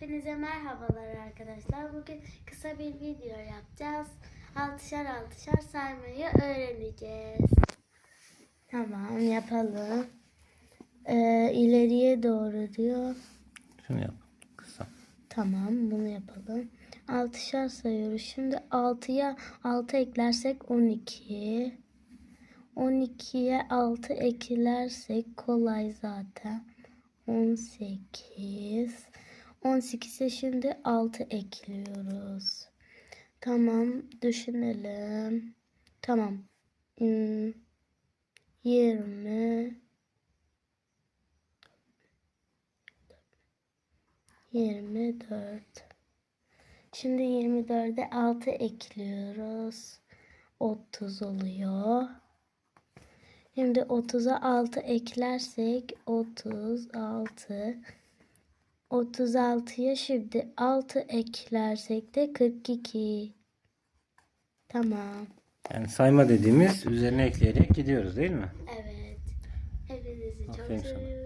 Hepinize merhabalar arkadaşlar. Bugün kısa bir video yapacağız. Altışar altışar saymayı öğreneceğiz. Tamam yapalım. Ee, ileriye doğru diyor. Şunu yap. Kısa. Tamam bunu yapalım. Altışar sayıyoruz. Şimdi 6'ya 6 eklersek 12. 12'ye 6 eklersek kolay zaten. 18. 18'e şimdi 6 ekliyoruz. Tamam düşünelim. Tamam. Hmm, 20 24 Şimdi 24'e 6 ekliyoruz. 30 oluyor. Şimdi 30'a 6 eklersek 36. 36'ya şimdi 6 eklersek de 42. Tamam. Yani sayma dediğimiz üzerine ekleyerek gidiyoruz değil mi? Evet. Hepinizi çok Aferin sana. seviyorum.